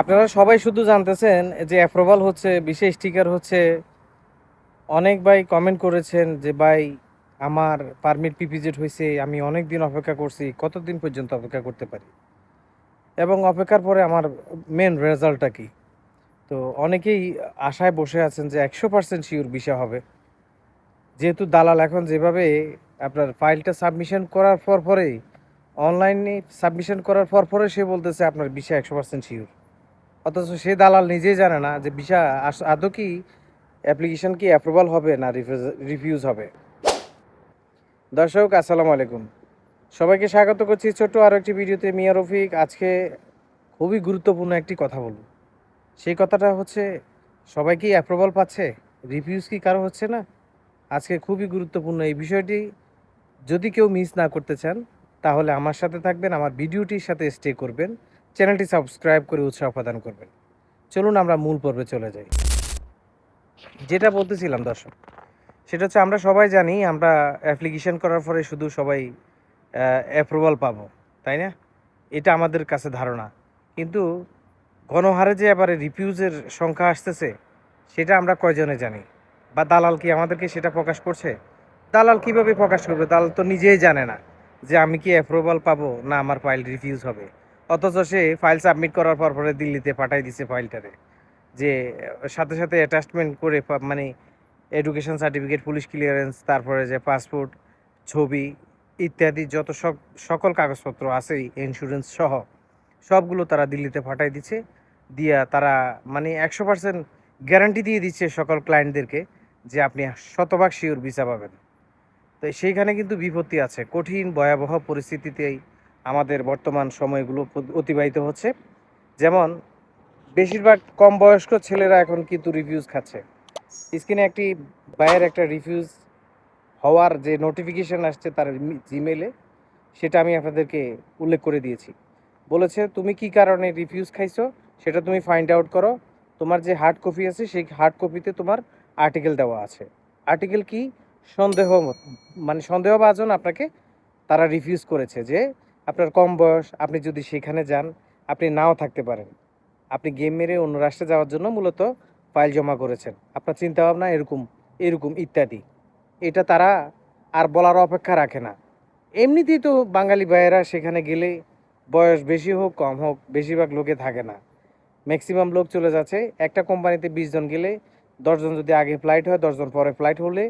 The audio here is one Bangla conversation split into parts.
আপনারা সবাই শুধু জানতেছেন যে অ্যাপ্রুভাল হচ্ছে, বিশেষ স্টিকার হচ্ছে। অনেক ভাই কমেন্ট করেছেন যে, ভাই, আমার পারমিট পিপিজেড হয়েছে, আমি অনেক দিন অপেক্ষা করছি, কতদিন পর্যন্ত অপেক্ষা করতে পারি? এবং অপেক্ষার পরে আমার মেন রেজাল্টটা কি? তো অনেকেই আশায় বসে আছেন যে একশো পার্সেন্ট শিওর বিষয় হবে। যেহেতু দালাল এখন যেভাবে আপনার ফাইলটা সাবমিশন করার পর পরেই অনলাইনে সাবমিশন করার পর পরে সে বলতেছে আপনার বিষয় একশো পার্সেন্ট শিওর অথচ সে দালাল নিজেই জানে না যে ভিসা আদৌ কি অ্যাপ্লিকেশন কি অ্যাপ্রুভাল হবে না রিফিউজ হবে। দর্শক, আসসালামু আলাইকুম। সবাইকে স্বাগত করছি ছোট্ট আরও একটি ভিডিওতে। মিয়া রফিক, আজকে খুবই গুরুত্বপূর্ণ একটি কথা বলব। সেই কথাটা হচ্ছে, সবাই কি অ্যাপ্রুভাল পাচ্ছে? রিফিউজ কি কারও হচ্ছে না? আজকে খুবই গুরুত্বপূর্ণ এই বিষয়টি। যদি কেউ মিস না করতে চান, তাহলে আমার সাথে থাকবেন, আমার ভিডিওটির সাথে স্টে করবেন। চ্যানেলটি সাবস্ক্রাইব করে উৎসাহ প্রদান করবেন। চলুন আমরা মূল পর্বে চলে যাই। যেটা বলতেছিলাম দর্শক, সেটা হচ্ছে আমরা সবাই জানি, আমরা অ্যাপ্লিকেশন করার পরে শুধু সবাই অ্যাপ্রুভাল পাবো, তাই না? এটা আমাদের কাছে ধারণা। কিন্তু গণহারে যে এবারে রিফিউজের সংখ্যা আসতেছে, সেটা আমরা কয়জনে জানি? বা দালাল কি আমাদেরকে সেটা প্রকাশ করছে? দালাল কীভাবে প্রকাশ করবে? দালাল তো নিজেই জানে না যে আমি কি অ্যাপ্রুভাল পাবো না আমার ফাইল রিফিউজ হবে। অথচ সে ফাইল সাবমিট করার পর পরে দিল্লিতে পাঠাই দিছে ফাইলটারে। যে, সাথে সাথে অ্যাটাচমেন্ট করে মানে এডুকেশন সার্টিফিকেট পুলিশ ক্লিয়ারেন্স তারপরে যে পাসপোর্ট ছবি ইত্যাদি যত সব, সকল কাগজপত্র আছে ইন্স্যুরেন্স সহ, সবগুলো তারা দিল্লিতে পাঠাই দিচ্ছে দিয়া তারা মানে একশো পার্সেন্ট গ্যারান্টি দিয়ে দিচ্ছে সকল ক্লায়েন্টদেরকে যে আপনি শতভাগ শিওর ভিসা পাবেন। তো সেইখানে কিন্তু বিপত্তি আছে। কঠিন, ভয়াবহ পরিস্থিতিতেই আমাদের বর্তমান সময়গুলো অতিবাহিত হচ্ছে। যেমন, বেশিরভাগ কম বয়স্ক ছেলেরা এখন কিন্তু রিভিউজ খাচ্ছে। স্ক্রিনে একটি বায়ের একটা রিভিউজ হওয়ার যে নোটিফিকেশন আসছে তার জিমেলে সেটা আমি আপনাদেরকে উল্লেখ করে দিয়েছি। বলেছে, তুমি কি কারণে রিভিউজ খাইছো? সেটা তুমি ফাইন্ড আউট করো। তোমার যে হার্ড কপি আছে, সেই হার্ড কপিতে তোমার আর্টিকেল দেওয়া আছে। আর্টিকেল কি? সন্দেহ মানে সন্দেহভাজন আপনাকে তারা রিফিউজ করেছে যে আপনার কম বয়স, আপনি যদি সেখানে যান, আপনি নাও থাকতে পারেন। আপনি গেম মেরে অন্য রাষ্ট্রে যাওয়ার জন্য মূলত ফাইল জমা করেছেন। আপনার চিন্তা ভাবনা এরকম এরকম ইত্যাদি। এটা তারা আর বলার অপেক্ষা রাখে না। এমনিতেই তো বাঙালি ভাইয়েরা সেখানে গেলে বয়স বেশি হোক, কম হোক, বেশিরভাগ লোকে থাকে না। ম্যাক্সিমাম লোক চলে যাচ্ছে। একটা কোম্পানিতে বিশ জন গেলে দশজন যদি আগে ফ্লাইট হয় দশজন পরে ফ্লাইট হলে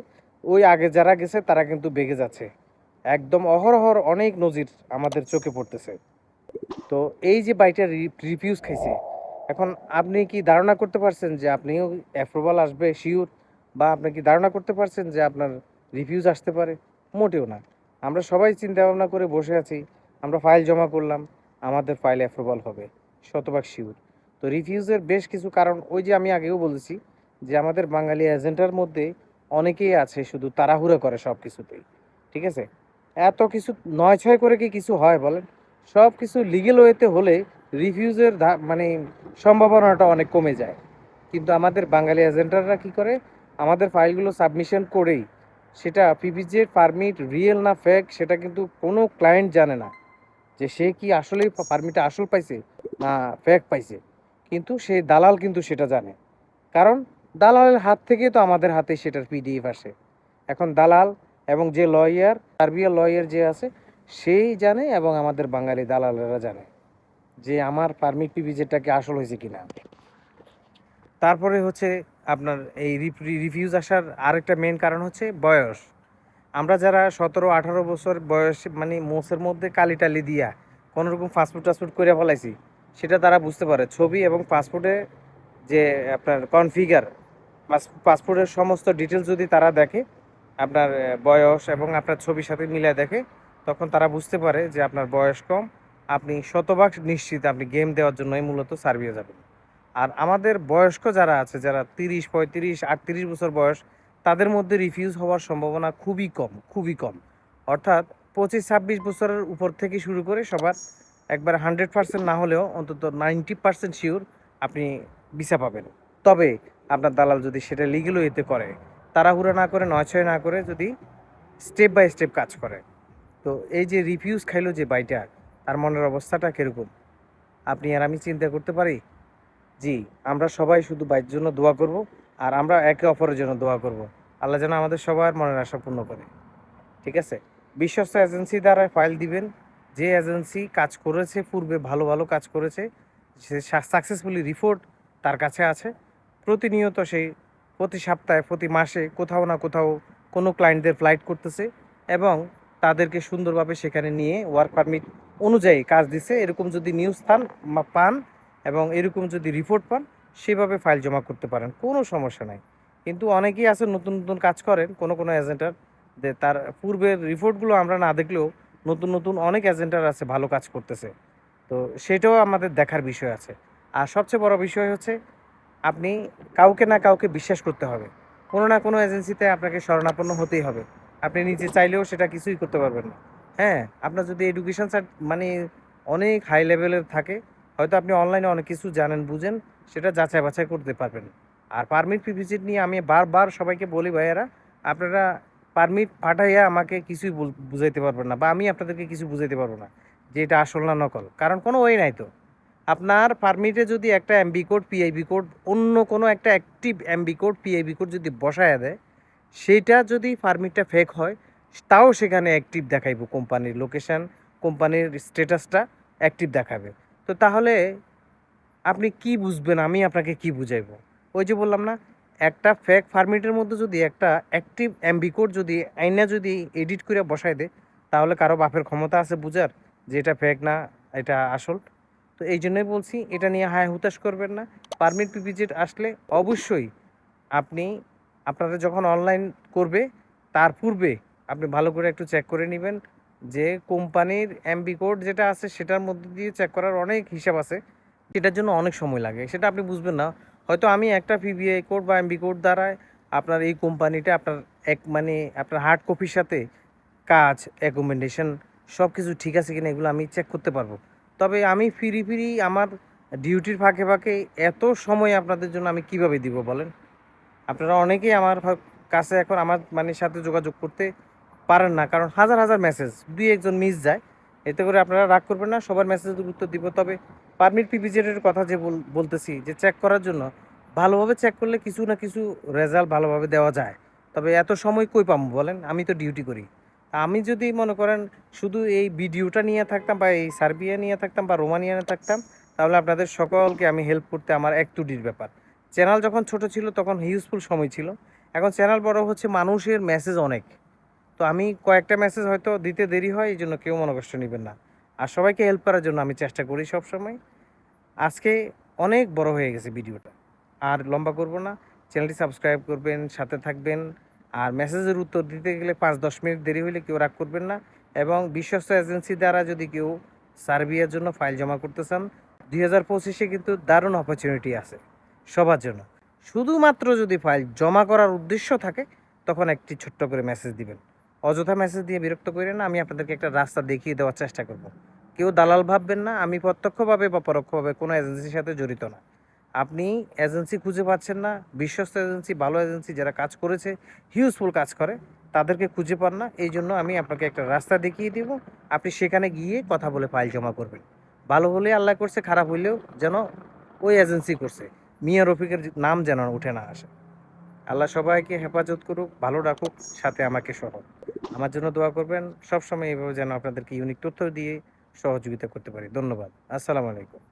ওই আগে যারা গেছে, তারা কিন্তু বেগে যাচ্ছে। একদম অহরহর অনেক নজির আমাদের চোখে পড়তেছে। তো এই যে বাইটা রিফিউজ খাইছে, এখন আপনি কি ধারণা করতে পারছেন যে আপনিও অ্যাপ্রুভাল আসবে শিওর বা আপনি কি ধারণা করতে পারছেন যে আপনার রিফিউজ আসতে পারে? মোটেও না। আমরা সবাই চিন্তা ভাবনা করে বসে আছি, আমরা ফাইল জমা করলাম, আমাদের ফাইল অ্যাপ্রুভাল হবে, শতভাগ শিওর তো রিফিউজের বেশ কিছু কারণ, ওই যে আমি আগেও বলেছি যে আমাদের বাঙালি এজেন্টার মধ্যে অনেকেই আছে, শুধু তাড়াহুড়ো করে সব কিছুতেই ঠিক আছে? এত কিছু নয় ছয় করে কি কিছু হয় বলেন? সব কিছু লিগেল ওয়েতে হলে রিফিউজের মানে সম্ভাবনাটা অনেক কমে যায়। কিন্তু আমাদের বাঙালি এজেন্টাররা কি করে? আমাদের ফাইলগুলো সাবমিশন করেই। সেটা পিপিজের পারমিট রিয়েল না ফেক সেটা কিন্তু কোনো ক্লায়েন্ট জানে না। যে সে কি আসলেই পারমিটটা আসল পাইছে না ফেক পাইছে? কিন্তু সে দালাল কিন্তু সেটা জানে। কারণ দালালের হাত থেকে তো আমাদের হাতে সেটার পিডিএফ আসে। এখন দালাল এবং যে লয়ার, সার্বিয়া লয়ার যে আছে, সেই জানে এবং আমাদের বাঙালি দালালেরা জানে যে আমার পারমিট পিভিজেটাকে আসল হয়েছে কিনা। তারপরে হচ্ছে আপনার এই রিফিউজ আসার আরেকটা মেন কারণ হচ্ছে বয়স। আমরা যারা সতেরো, আঠারো বছর বয়স মানে মোষের মধ্যে কালি টালি দিয়া কোনো রকম পাসপোর্ট টাসপোর্ট করে ফেলাইছি, সেটা তারা বুঝতে পারে। ছবি এবং পাসপোর্টে যে আপনার কনফিগার পাসপোর্টের সমস্ত ডিটেলস যদি তারা দেখে আপনার বয়স এবং আপনার ছবির সাথে মিলিয়ে দেখে, তখন তারা বুঝতে পারে যে আপনার বয়স কম। আপনি শতভাগ নিশ্চিত আপনি গেম দেওয়ার জন্যই মূলত সার্বিয়া যাবেন। আর আমাদের বয়স্ক যারা আছে, যারা তিরিশ, পঁয়ত্রিশ, আটত্রিশ বছর বয়স, তাদের মধ্যে রিফিউজ হওয়ার সম্ভাবনা খুবই কম খুবই কম। অর্থাৎ পঁচিশ, ছাব্বিশ বছরের উপর থেকে শুরু করে সবার একবার হান্ড্রেড পার্সেন্ট না হলেও অন্তত নাইনটি পার্সেন্ট শিওর আপনি ভিসা পাবেন। তবে আপনার দালাল যদি সেটা লিগেল ওয়েতে করে তাড়াহুড়া না করে নয় ছয় না করে যদি স্টেপ বাই স্টেপ কাজ করে। তো এই যে রিফিউজ খাইলো যে বাইটা, তার মনের অবস্থাটা কীরকম? আপনি আর আমি চিন্তা করতে পারি, জি, আমরা সবাই শুধু বাইর জন্য দোয়া করব আর আমরা একে অপরের জন্য দোয়া করব। আল্লাহ যেন আমাদের সবার মনের আশা পূর্ণ করে। ঠিক আছে? বিশ্বস্ত এজেন্সি দ্বারা ফাইল দিবেন। যে এজেন্সি কাজ করেছে, পূর্বে ভালো ভালো কাজ করেছে, সে সাকসেসফুলি রিপোর্ট তার কাছে আছে। প্রতিনিয়ত সেই প্রতি সপ্তাহে, প্রতি মাসে কোথাও না কোথাও কোনো ক্লায়েন্টদের ফ্লাইট করতেছে এবং তাদেরকে সুন্দরভাবে সেখানে নিয়ে ওয়ার্ক পারমিট অনুযায়ী কাজ দিছে। এরকম যদি নিউজ স্থান পান এবং এরকম যদি রিপোর্ট পান, সেভাবে ফাইল জমা করতে পারেন। কোনো সমস্যা নাই। কিন্তু অনেকেই আছে নতুন নতুন কাজ করেন, কোনো কোনো এজেন্টার যে তার পূর্বের রিপোর্টগুলো আমরা না দেখলেও নতুন নতুন অনেক এজেন্টার আছে ভালো কাজ করতেছে। তো সেটাও আমাদের দেখার বিষয় আছে। আর সবচেয়ে বড় বিষয় হচ্ছে আপনি কাউকে না কাউকে বিশ্বাস করতে হবে। কোনো না কোনো এজেন্সিতে আপনাকে শরণাপন্ন হতেই হবে। আপনি নিজে চাইলেও সেটা কিছুই করতে পারবেন না। হ্যাঁ আপনার যদি এডুকেশন মানে অনেক হাই লেভেলের থাকে, হয়তো আপনি অনলাইনে অনেক কিছু জানেন, বুঝেন, সেটা যাচাই বাছাই করতে পারবেন। আর পারমিট ভিজিট নিয়ে আমি বারবার সবাইকে বলি, ভাইয়েরা, আপনারা পারমিট পাঠাইয়া আমাকে কিছুই বুঝাইতে পারবেন না বা আমি আপনাদেরকে কিছু বুঝাইতে পারব না, যে এটা আসল না নকল। কারণ কোনো ওয়ে নাই তো। আপনার পারমিটে যদি একটা এমবি কোড পিআইবি কোড অন্য কোনো একটা active MB code PIB code যদি বসায় দেয় সেইটা যদি পারমিটটা ফেক হয়, তাও সেখানে অ্যাক্টিভ দেখাইবো কোম্পানির লোকেশান কোম্পানির স্ট্যাটাসটা অ্যাক্টিভ দেখাবে। তো তাহলে আপনি কি বুঝবেন, আমি আপনাকে কি বুঝাইবো? ওই যে বললাম না, একটা ফেক ফার্মিটের মধ্যে যদি একটা অ্যাক্টিভ এমবি কোড যদি আইনা যদি এডিট করে বসায় দেয়, তাহলে কারও বাপের ক্ষমতা আছে বুঝার যে এটা ফেক না, এটা আসল। তো এই জন্যই বলছি, এটা নিয়ে হায় হুতাশ করবেন না। পারমিট পিপিজেট আসলে অবশ্যই আপনি, আপনারা যখন অনলাইন করবে, তার পূর্বে আপনি ভালো করে একটু চেক করে নেবেন যে কোম্পানির এমবি কোড যেটা আছে, সেটার মধ্যে দিয়ে চেক করার অনেক হিসাব আছে। সেটার জন্য অনেক সময় লাগে, সেটা আপনি বুঝবেন না। হয়তো আমি একটা পিবিআই কোড বা এমবি কোড দ্বারায় আপনার এই কোম্পানিটা, আপনার এক মানে আপনার হার্ড কপির সাথে কাজ অ্যাকোমোডেশন সব কিছু ঠিক আছে কিনা এগুলো আমি চেক করতে পারব। তবে আমি ফিরি ফিরি আমার ডিউটির ফাঁকে ফাঁকে এত সময় আপনাদের জন্য আমি কীভাবে দিব বলেন? আপনারা অনেকেই আমার কাছে এখন আমার মানে সাথে যোগাযোগ করতে পারেন না, কারণ হাজার হাজার মেসেজ দুই একজন মিস যায়। এতে করে আপনারা রাগ করবেন না, সবার মেসেজের উত্তর দিব। তবে পারমিট পিপিজেডের কথা যে বলতেছি, যে চেক করার জন্য ভালোভাবে চেক করলে কিছু না কিছু রেজাল্ট ভালোভাবে দেওয়া যায়। তবে এত সময় কই পাম বলেন? আমি তো ডিউটি করি। আমি যদি মনে করেন শুধু এই ভিডিওটা নিয়ে থাকতাম বা এই সার্বিয়া নিয়ে থাকতাম বা রোমানিয়া নিয়ে থাকতাম, তাহলে আপনাদের সকলকে আমি হেল্প করতে আমার এক টুডির ব্যাপার। চ্যানেল যখন ছোট ছিল তখন হিউজফুল সময় ছিল। এখন চ্যানেল বড় হচ্ছে মানুষের মেসেজ অনেক। তো আমি কয়েকটা মেসেজ হয়তো দিতে দেরি হয়, এই জন্য কেউ মনে কষ্ট নেবেন না। আর সবাইকে হেল্প করার জন্য আমি চেষ্টা করি সব সময় আজকে অনেক বড় হয়ে গেছে ভিডিওটা আর লম্বা করব না। চ্যানেলটি সাবস্ক্রাইব করবেন, সাথে থাকবেন। আর মেসেজের উত্তর দিতে গেলে পাঁচ দশ মিনিট দেরি হলে কেউ রাগ করবেন না এবং বিশ্বস্ত এজেন্সি দ্বারা যদি কেউ সার্বিয়ার জন্য ফাইল জমা করতে চান, দুই হাজার পঁচিশে কিন্তু দারুণ অপরচুনিটি আছে সবার জন্য। শুধুমাত্র যদি ফাইল জমা করার উদ্দেশ্য থাকে, তখন একটি ছোট্ট করে মেসেজ দিবেন। অযথা মেসেজ দিয়ে বিরক্ত করেন আমি আপনাদেরকে একটা রাস্তা দেখিয়ে দেওয়ার চেষ্টা করব। কেউ দালাল ভাববেন না, আমি প্রত্যক্ষভাবে বা পরোক্ষভাবে কোনো এজেন্সির সাথে জড়িত না। আপনি এজেন্সি খুঁজে পাচ্ছেন না, বিশ্বস্ত এজেন্সি, ভালো এজেন্সি যারা কাজ করেছে হিউজফুল কাজ করে, তাদেরকে খুঁজে পান না। এই জন্য আমি আপনাকে একটা রাস্তা দেখিয়ে দিব। আপনি সেখানে গিয়ে কথা বলে ফাইল জমা করবেন। ভালো হলে আল্লাহ করছে, খারাপ হইলেও যেন ওই এজেন্সি করছে। মিয়া রফিকের নাম যেন উঠে না আসে। আল্লাহ সবাইকে হেফাজত করুক, ভালো রাখুক সাথে আমাকে সহ আমার জন্য দোয়া করবেন। সবসময় এইভাবে যেন আপনাদেরকে ইউনিক তথ্য দিয়ে সহযোগিতা করতে পারি। ধন্যবাদ। আসসালামু আলাইকুম।